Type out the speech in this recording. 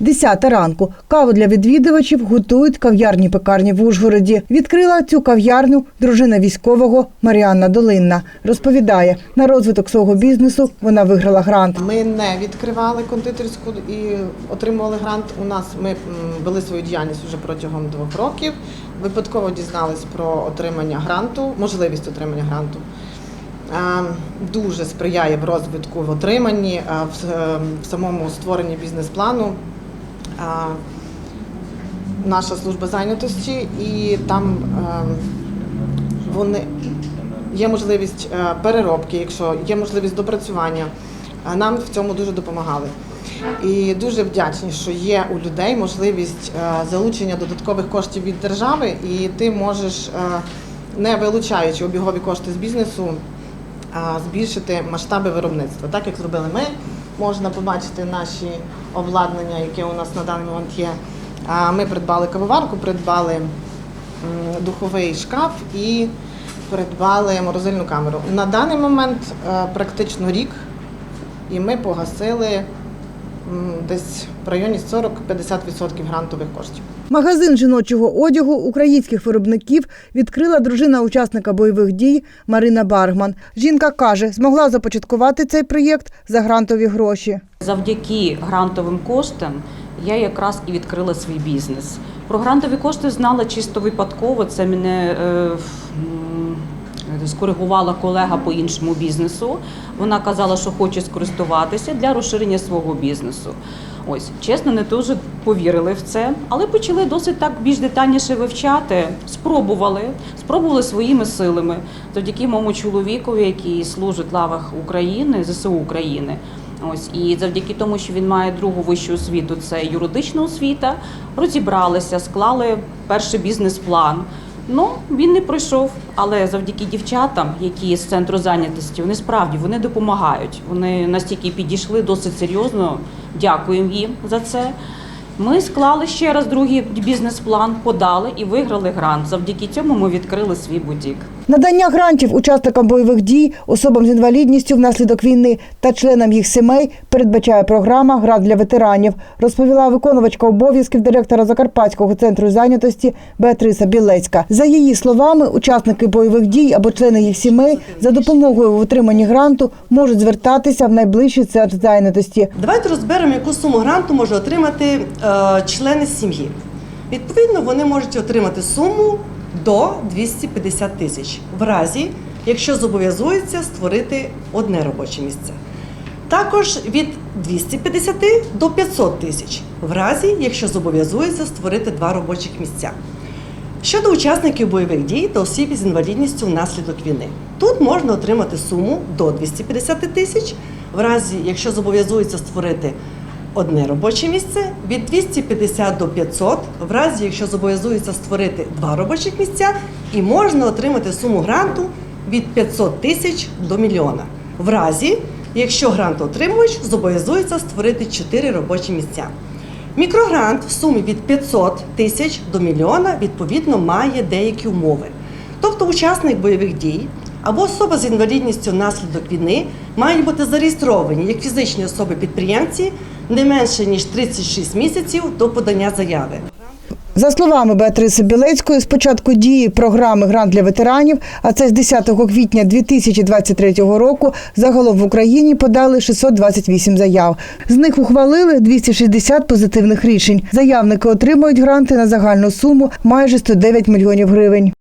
Десята ранку. Каву для відвідувачів готують кав'ярні пекарні в Ужгороді. Відкрила цю кав'ярню дружина військового Маріанна Долинна. Розповідає, на розвиток свого бізнесу вона виграла грант. Ми не відкривали кондитерську і отримували грант. У нас ми вели свою діяльність вже протягом двох років. Випадково дізнались про отримання гранту, можливість отримання гранту. Е, Дуже сприяє в розвитку в отриманні, е, е, в самому створенні бізнес-плану. Наша служба зайнятості, і там е, вони є можливість е, переробки, якщо є можливість допрацювання. Нам в цьому дуже допомагали. І дуже вдячні, що є у людей можливість е, залучення додаткових коштів від держави, і ти можеш, не вилучаючи обігові кошти з бізнесу, збільшити масштаби виробництва. Так як зробили ми, можна побачити наші обладнання, яке у нас на даний момент є. Ми придбали кавоварку, придбали духовий шкаф і придбали морозильну камеру. На даний момент е, практично рік, і ми погасили десь в районі 40-50% грантових коштів. Магазин жіночого одягу українських виробників відкрила дружина учасника бойових дій Марина Баргман. Жінка каже, змогла започаткувати цей проєкт за грантові гроші. Завдяки грантовим коштам я якраз і відкрила свій бізнес. Про грантові кошти знала чисто випадково. Це мене е, скоригувала колега по іншому бізнесу. Вона казала, що хоче скористуватися для розширення свого бізнесу. Ось, чесно, не дуже повірили в це, але почали досить так більш детальніше вивчати. Спробували, спробували своїми силами завдяки моєму чоловікові, який служить в лавах України, ЗСУ України. Ось і завдяки тому, що він має другу вищу освіту, це юридична освіта. Розібралися, склали перший бізнес-план. Ну він не пройшов, але завдяки дівчатам, які з центру зайнятості, вони справді вони допомагають. Вони настільки підійшли досить серйозно. Дякуємо їм за це. Ми склали ще раз другий бізнес-план, подали і виграли грант. Завдяки цьому ми відкрили свій бутік. Надання грантів учасникам бойових дій, особам з інвалідністю внаслідок війни та членам їх сімей передбачає програма Грант для ветеранів, розповіла виконувачка обов'язків директора Закарпатського центру зайнятості Беатриса Білецька. За її словами, учасники бойових дій або члени їх сімей за допомогою в отриманні гранту можуть звертатися в найближчий центр зайнятості. Давайте розберемо, яку суму гранту може отримати е, члени сім'ї. Відповідно, вони можуть отримати суму до 250 тисяч в разі, якщо зобов'язуються створити одне робоче місце. Також від 250 до 500 тисяч в разі, якщо зобов'язуються створити два робочих місця. Щодо учасників бойових дій та осіб з інвалідністю внаслідок війни, тут можна отримати суму до 250 тисяч, в разі, якщо зобов'язуються створити одне робоче місце, від 250 до 500, в разі, якщо зобов'язуються створити два робочих місця, і можна отримати суму гранту від 500 тисяч до мільйона, в разі, якщо грантоотримувач зобов'язується створити 4 робочі місця. Мікрогрант в сумі від 500 тисяч до мільйона відповідно має деякі умови. Тобто учасник бойових дій або особа з інвалідністю внаслідок війни мають бути зареєстровані як фізичні особи-підприємці не менше ніж 36 місяців до подання заяви. За словами Беатриси Білецької, з початку дії програми Грант для ветеранів, а це з 10 квітня 2023 року, загалом в Україні подали 628 заяв. З них ухвалили 260 позитивних рішень. Заявники отримують гранти на загальну суму майже 109 мільйонів гривень.